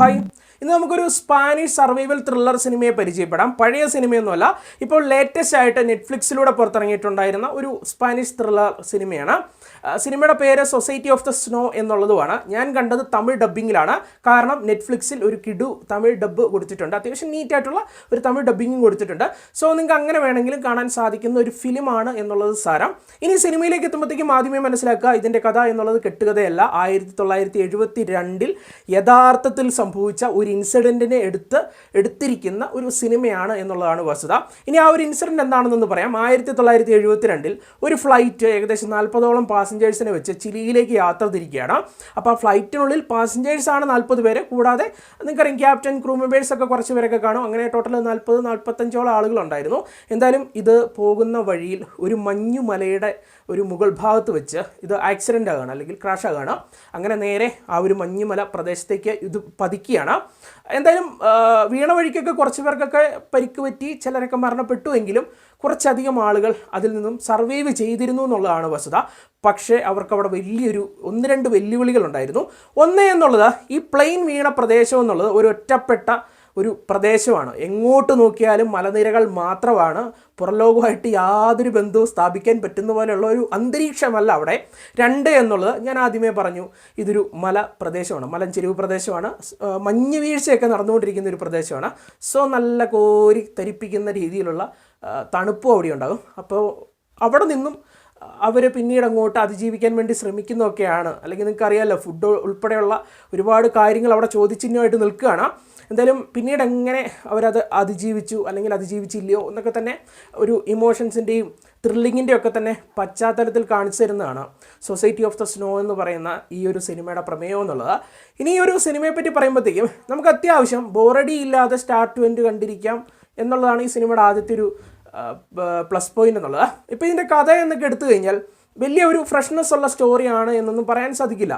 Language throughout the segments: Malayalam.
Hi. ഇന്ന് നമുക്കൊരു സ്പാനിഷ് സർവൈവൽ ത്രില്ലർ സിനിമയെ പരിചയപ്പെടാം. പഴയ സിനിമയൊന്നുമല്ല ഇപ്പോൾ ലേറ്റസ്റ്റ് ആയിട്ട് നെറ്റ്ഫ്ലിക്സിലൂടെ പുറത്തിറങ്ങിയിട്ടുണ്ടായിരുന്ന ഒരു സ്പാനിഷ് ത്രില്ലർ സിനിമയാണ്. സിനിമയുടെ പേര് സൊസൈറ്റി ഓഫ് ദ സ്നോ എന്നുള്ളതുമാണ്. ഞാൻ കണ്ടത് തമിഴ് ഡബ്ബിങ്ങിലാണ് കാരണം നെറ്റ്ഫ്ലിക്സിൽ ഒരു കിഡു തമിഴ് ഡബ്ബ് കൊടുത്തിട്ടുണ്ട്. അത്യാവശ്യം നീറ്റ് ആയിട്ടുള്ള ഒരു തമിഴ് ഡബ്ബിങ്ങും കൊടുത്തിട്ടുണ്ട്. സോ നിങ്ങൾക്ക് അങ്ങനെ വേണമെങ്കിലും കാണാൻ സാധിക്കുന്ന ഒരു ഫിലിമാണ് എന്നുള്ളത് സാരം. ഇനി സിനിമയിലേക്ക് എത്തുമ്പോഴത്തേക്കും ആദ്യമേ മനസ്സിലാക്കുക ഇതിന്റെ കഥ എന്നുള്ളത് കെട്ടുകഥയല്ല. ആയിരത്തി തൊള്ളായിരത്തി എഴുപത്തി രണ്ടിൽ യഥാർത്ഥത്തിൽ സംഭവിച്ച ഒരു ഇൻസിഡന്റിനെ എടുത്ത് എടുത്തിരിക്കുന്ന ഒരു സിനിമയാണ് എന്നുള്ളതാണ് വസ്തുത. ഇനി ആ ഒരു ഇൻസിഡന്റ് എന്താണെന്നൊന്ന് പറയാം. ആയിരത്തി തൊള്ളായിരത്തി എഴുപത്തി രണ്ടിൽ ഒരു ഫ്ലൈറ്റ് ഏകദേശം നാൽപ്പതോളം പാസഞ്ചേഴ്സിനെ വെച്ച് ചിലിയിലേക്ക് യാത്ര തിരിക്കുകയാണ്. അപ്പോൾ ആ ഫ്ലൈറ്റിനുള്ളിൽ പാസഞ്ചേഴ്സാണ് നാൽപ്പത് പേര്. കൂടാതെ നിങ്ങൾക്കറിയാം ക്യാപ്റ്റൻ ക്രൂ മെമ്പേഴ്സ് ഒക്കെ കുറച്ച് പേരൊക്കെ കാണും. അങ്ങനെ ടോട്ടൽ നാൽപ്പത് നാൽപ്പത്തഞ്ചോളം ആളുകളുണ്ടായിരുന്നു. എന്തായാലും ഇത് പോകുന്ന വഴിയിൽ ഒരു മഞ്ഞുമലയുടെ ഒരു മുകൾ ഭാഗത്ത് വെച്ച് ഇത് ആക്സിഡന്റ് ആകുകയാണ് അല്ലെങ്കിൽ ക്രാഷ് ആകുകയാണ് അങ്ങനെ നേരെ ആ ഒരു മഞ്ഞുമല പ്രദേശത്തേക്ക് ഇത് പതിക്കുകയാണ്. എന്തായാലും വീണ വഴിക്കൊക്കെ കുറച്ച് പേർക്കൊക്കെ പരിക്ക് പറ്റി ചിലരൊക്കെ മരണപ്പെട്ടു എങ്കിലും കുറച്ചധികം ആളുകൾ അതിൽ നിന്നും സർവൈവ് ചെയ്തിരുന്നു എന്നുള്ളതാണ് വസ്തുത. പക്ഷേ അവർക്ക് അവിടെ വലിയൊരു ഒന്ന് രണ്ട് വെല്ലുവിളികളുണ്ടായിരുന്നു. ഒന്ന് എന്നുള്ളത് ഈ പ്ലെയിൻ വീണ പ്രദേശം എന്നുള്ളത് ഒരു ഒറ്റപ്പെട്ട ഒരു പ്രദേശമാണ്. എങ്ങോട്ട് നോക്കിയാലും മലനിരകൾ മാത്രമാണ്. പുറലോകമായിട്ട് യാതൊരു ബന്ധവും സ്ഥാപിക്കാൻ പറ്റുന്ന പോലെയുള്ള ഒരു അന്തരീക്ഷമല്ല അവിടെ. രണ്ട് എന്നുള്ളത് ഞാൻ ആദ്യമേ പറഞ്ഞു. ഇതൊരു മല പ്രദേശമാണ്. മലഞ്ചെരിവ് പ്രദേശമാണ്. മഞ്ഞ് വീഴ്ചയൊക്കെ നടന്നുകൊണ്ടിരിക്കുന്ന ഒരു പ്രദേശമാണ്. സോ നല്ല കോരി തരിപ്പിക്കുന്ന രീതിയിലുള്ള തണുപ്പും അവിടെ ഉണ്ടാകും അപ്പോൾ അവിടെ നിന്നും അവർ പിന്നീട് അങ്ങോട്ട് അതിജീവിക്കാൻ വേണ്ടി ശ്രമിക്കുന്നതൊക്കെയാണ്. അല്ലെങ്കിൽ നിങ്ങൾക്ക് അറിയാമല്ലോ ഫുഡ് ഉൾപ്പെടെയുള്ള ഒരുപാട് കാര്യങ്ങൾ അവിടെ ചോദ്യചിഹ്നമായിട്ട് നിൽക്കുകയാണ്. എന്തായാലും പിന്നീട് എങ്ങനെ അവരത് അതിജീവിച്ചു അല്ലെങ്കിൽ അതിജീവിച്ചില്ലയോ എന്നൊക്കെ തന്നെ ഒരു ഇമോഷൻസിന്റെയും ത്രില്ലിങ്ങിന്റെ ഒക്കെ തന്നെ പശ്ചാത്തലത്തിൽ കാണിച്ചു തരുന്നതാണ് സൊസൈറ്റി ഓഫ് ദ സ്നോ എന്ന് പറയുന്ന ഈ ഒരു സിനിമയുടെ പ്രമേയം എന്നുള്ളത്. ഇനി ഈ ഒരു സിനിമയെ പറ്റി പറയുമ്പോഴത്തേക്കും നമുക്ക് അത്യാവശ്യം ബോറടി ഇല്ലാതെ സ്റ്റാർട്ട് ടു എൻഡ് കണ്ടിരിക്കാം എന്നുള്ളതാണ് ഈ സിനിമയുടെ ആദ്യത്തെ ഒരു പ്ലസ് പോയിന്റ് എന്നുള്ളത്. ഇപ്പോൾ ഇതിന്റെ കഥ എന്നൊക്കെ എടുത്തു കഴിഞ്ഞാൽ വലിയ ഒരു ഫ്രഷ്നെസ് ഉള്ള സ്റ്റോറിയാണ് എന്നൊന്നും പറയാൻ സാധിക്കില്ല.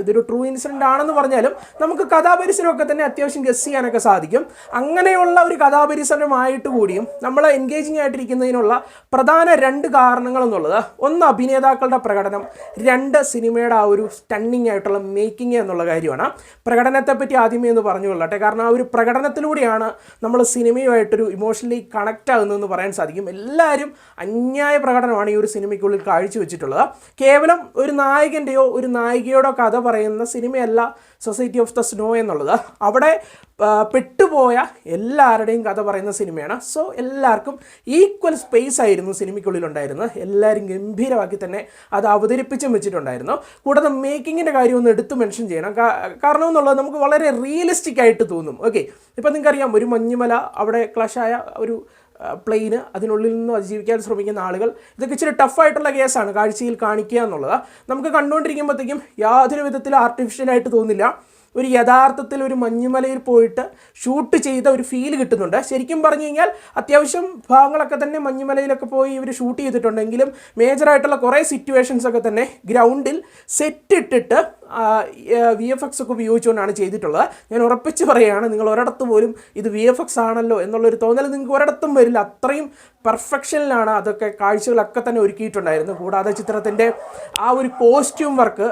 ഇതൊരു ട്രൂ ഇൻസിഡന്റ് ആണെന്ന് പറഞ്ഞാലും നമുക്ക് കഥാപരിസരമൊക്കെ തന്നെ അത്യാവശ്യം ഗസ് ചെയ്യാനൊക്കെ സാധിക്കും. അങ്ങനെയുള്ള ഒരു കഥാപരിസരമായിട്ട് കൂടിയും നമ്മൾ എൻഗേജിങ് ആയിട്ടിരിക്കുന്നതിനുള്ള പ്രധാന രണ്ട് കാരണങ്ങൾ എന്നുള്ളത് ഒന്ന് അഭിനേതാക്കളുടെ പ്രകടനം രണ്ട് സിനിമയുടെ ആ ഒരു സ്റ്റണ്ണിങ് ആയിട്ടുള്ള മേക്കിംഗ് എന്നുള്ള കാര്യമാണ്. പ്രകടനത്തെപ്പറ്റി ആദ്യമേ എന്ന് പറഞ്ഞു കൊള്ളട്ടെ. കാരണം ആ ഒരു പ്രകടനത്തിലൂടെയാണ് നമ്മൾ സിനിമയുമായിട്ടൊരു ഇമോഷണലി കണക്റ്റ് ആകുന്നതെന്ന് പറയാൻ സാധിക്കും. എല്ലാവരും അന്യായ പ്രകടനമാണ് ഈ ഒരു സിനിമയ്ക്കുള്ളിൽ കാഴ്ചവെച്ചിട്ടുള്ളത് കേവലം ഒരു നായകന്റെയോ ഒരു നായികയോടോ കഥ പറയുന്ന സിനിമയല്ല സൊസൈറ്റി ഓഫ് ദ സ്നോ എന്നുള്ളത്. അവിടെ പെട്ടുപോയ എല്ലാവരുടെയും കഥ പറയുന്ന സിനിമയാണ്. സോ എല്ലാവർക്കും ഈക്വൽ സ്പേസ് ആയിരുന്നു സിനിമയ്ക്കുള്ളിൽ ഉണ്ടായിരുന്നത്. എല്ലാവരും ഗംഭീരമാക്കി തന്നെ അത് അവതരിപ്പിച്ചും വെച്ചിട്ടുണ്ടായിരുന്നു. കൂടാതെ മേക്കിങ്ങിന്റെ കാര്യം ഒന്ന് എടുത്ത് മെൻഷൻ ചെയ്യണം. കാരണം എന്നുള്ളത് നമുക്ക് വളരെ റിയലിസ്റ്റിക് ആയിട്ട് തോന്നും. ഓക്കെ ഇപ്പം നിങ്ങൾക്കറിയാം ഒരു മഞ്ഞുമല അവിടെ ക്ലഷായ ഒരു പ്ലെയിന് അതിനുള്ളിൽ നിന്നും അതിജീവിക്കാൻ ശ്രമിക്കുന്ന ആളുകൾ. ഇതൊക്കെ ഇച്ചിരി ടഫായിട്ടുള്ള കേസാണ് കാഴ്ചയിൽ കാണിക്കുക എന്നുള്ളത്. നമുക്ക് കണ്ടുകൊണ്ടിരിക്കുമ്പോഴത്തേക്കും യാതൊരു വിധത്തിൽ ആർട്ടിഫിഷ്യലായിട്ട് തോന്നില്ല. ഒരു യഥാർത്ഥത്തിൽ ഒരു മഞ്ഞുമലയിൽ പോയിട്ട് ഷൂട്ട് ചെയ്ത ഒരു ഫീൽ കിട്ടുന്നുണ്ട്. ശരിക്കും പറഞ്ഞു കഴിഞ്ഞാൽ അത്യാവശ്യം ഭാഗങ്ങളൊക്കെ തന്നെ മഞ്ഞുമലയിലൊക്കെ പോയി ഇവർ ഷൂട്ട് ചെയ്തിട്ടുണ്ടെങ്കിലും മേജറായിട്ടുള്ള കുറേ സിറ്റുവേഷൻസ് ഒക്കെ തന്നെ ഗ്രൗണ്ടിൽ സെറ്റ് ഇട്ടിട്ട് വി എഫ് എക്സ് ഒക്കെ ഉപയോഗിച്ചുകൊണ്ടാണ് ചെയ്തിട്ടുള്ളത്. ഞാൻ ഉറപ്പിച്ച് പറയുകയാണ് നിങ്ങൾ ഒരിടത്ത് പോലും ഇത് വി എഫ് എക്സ് ആണല്ലോ എന്നുള്ളൊരു തോന്നൽ നിങ്ങൾക്ക് ഒരിടത്തും വരില്ല. അത്രയും പെർഫെക്ഷനിലാണ് അതൊക്കെ കാഴ്ചകളൊക്കെ തന്നെ ഒരുക്കിയിട്ടുണ്ടായിരുന്നു കൂടാതെ ചിത്രത്തിന്റെ ആ ഒരു കോസ്റ്റ്യൂം വർക്ക്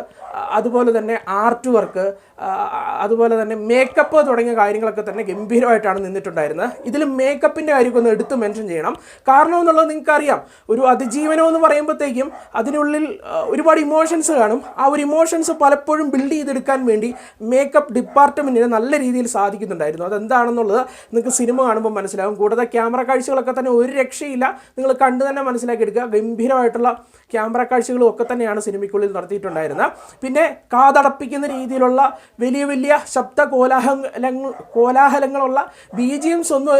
അതുപോലെ തന്നെ ആർട്ട് വർക്ക് അതുപോലെ തന്നെ മേക്കപ്പ് തുടങ്ങിയ കാര്യങ്ങളൊക്കെ തന്നെ ഗംഭീരമായിട്ടാണ് നിന്നിട്ടുണ്ടായിരുന്നത്. ഇതിൽ മേക്കപ്പിന്റെ കാര്യമൊക്കെ ഒന്ന് എടുത്ത് മെൻഷൻ ചെയ്യണം. കാരണം എന്നുള്ളത് നിങ്ങൾക്കറിയാം ഒരു അതിജീവനം എന്ന് പറയുമ്പോഴത്തേക്കും അതിനുള്ളിൽ ഒരുപാട് ഇമോഷൻസ് കാണും. ആ ഒരു ഇമോഷൻസ് പലപ്പോഴും ബിൽഡ് ചെയ്തെടുക്കാൻ വേണ്ടി മേക്കപ്പ് ഡിപ്പാർട്ട്മെന്റിന് നല്ല രീതിയിൽ സാധിക്കുന്നുണ്ടായിരുന്നു. അതെന്താണെന്നുള്ളത് നിങ്ങൾക്ക് സിനിമ കാണുമ്പോൾ മനസ്സിലാകും കൂടാതെ ക്യാമറ കാഴ്ചകളൊക്കെ തന്നെ ഒരു രക്ഷയില്ല. നിങ്ങൾ കണ്ടു തന്നെ മനസ്സിലാക്കി എടുക്കുക ഗംഭീരമായിട്ടുള്ള ക്യാമറ കാഴ്ചകളും ഒക്കെ തന്നെയാണ് സിനിമയ്ക്കുള്ളിൽ നടത്തിയിട്ടുണ്ടായിരുന്നത്. പിന്നെ കാതടപ്പിക്കുന്ന രീതിയിലുള്ള വലിയ വലിയ ശബ്ദ കോലാഹലങ്ങൾ കോലാഹലങ്ങളുള്ള ബി ജി എംസ് ഒന്നും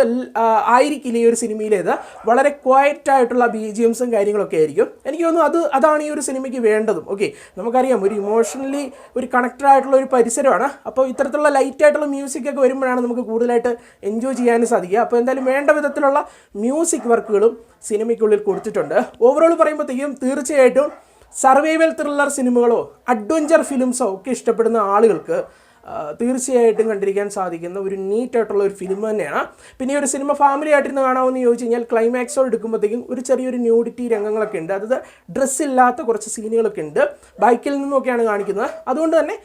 ആയിരിക്കില്ല ഈ ഒരു സിനിമയിലേത് വളരെ ക്വയറ്റ് ആയിട്ടുള്ള ബി ജി എംസും കാര്യങ്ങളൊക്കെ ആയിരിക്കും. എനിക്ക് തോന്നുന്നു അത് അതാണ് ഈ ഒരു സിനിമയ്ക്ക് വേണ്ടതും. ഓക്കെ നമുക്കറിയാം ഒരു ഇമോഷണലി ഒരു കണക്റ്റഡ് ആയിട്ടുള്ള ഒരു പരിസരമാണ്. അപ്പോൾ ഇത്തരത്തിലുള്ള ലൈറ്റ് ആയിട്ടുള്ള മ്യൂസിക് ഒക്കെ വരുമ്പോഴാണ് നമുക്ക് കൂടുതലായിട്ട് എൻജോയ് ചെയ്യാനും സാധിക്കുക. അപ്പോൾ എന്തായാലും വേണ്ട വിധത്തിലുള്ള മ്യൂസിക് വർക്കുകളും സിനിമയ്ക്കുള്ളിൽ കൊടുത്തിട്ടുണ്ട്. ഓവറോൾ പറയുമ്പോഴത്തേക്കും തീർച്ചയായിട്ടും സർവൈവൽ ത്രില്ലർ സിനിമകളോ അഡ്വഞ്ചർ ഫിലിംസോ ഒക്കെ ഇഷ്ടപ്പെടുന്ന ആളുകൾക്ക് തീർച്ചയായിട്ടും കണ്ടിരിക്കാൻ സാധിക്കുന്ന ഒരു നീറ്റ് ആയിട്ടുള്ള ഒരു ഫിലിം തന്നെയാണ്. പിന്നെ ഒരു സിനിമ ഫാമിലി ആയിട്ടിരുന്ന് കാണാമെന്ന് ചോദിച്ചു കഴിഞ്ഞാൽ ക്ലൈമാക്സോട് എടുക്കുമ്പോഴത്തേക്കും ഒരു ചെറിയൊരു ന്യൂഡിറ്റി രംഗങ്ങളൊക്കെ ഉണ്ട്. അതായത് ഡ്രസ്സ് ഇല്ലാത്ത കുറച്ച് സീനുകളൊക്കെ ഉണ്ട്. ബൈക്കിൽ നിന്നൊക്കെയാണ് കാണിക്കുന്നത്. അതുകൊണ്ട് തന്നെ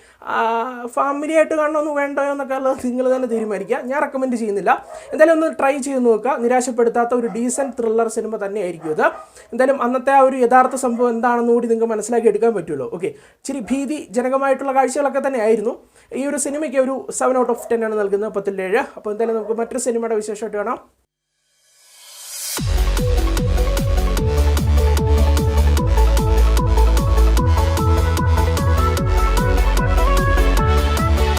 ഫാമിലി ആയിട്ട് കാണണമെന്ന് വേണ്ടോ എന്നൊക്കെ ഉള്ളത് നിങ്ങൾ തന്നെ തീരുമാനിക്കുക. ഞാൻ റെക്കമെൻഡ് ചെയ്യുന്നില്ല. എന്തായാലും ഒന്ന് ട്രൈ ചെയ്ത് നോക്കുക. നിരാശപ്പെടുത്താത്ത ഒരു ഡീസന്റ് ത്രില്ലർ സിനിമ തന്നെയായിരിക്കും ഇത്. എന്തായാലും അന്നത്തെ ആ ഒരു യഥാർത്ഥ സംഭവം എന്താണെന്ന് കൂടി നിങ്ങൾക്ക് മനസ്സിലാക്കി എടുക്കാൻ പറ്റുമല്ലോ ഓക്കെ ഇച്ചിരി ഭീതി ജനകമായിട്ടുള്ള കാഴ്ചകളൊക്കെ തന്നെ ആയിരുന്നു ഈ ഒരു സിനിമയ്ക്ക് ഒരു സെവൻ ഔട്ട് ഓഫ് ടെൻ ആണ് നൽകുന്നത്. പത്തിൽ ഏഴ്. അപ്പോൾ എന്തായാലും നമുക്ക് മറ്റൊരു സിനിമയുടെ വിശേഷമായിട്ട് കാണാം.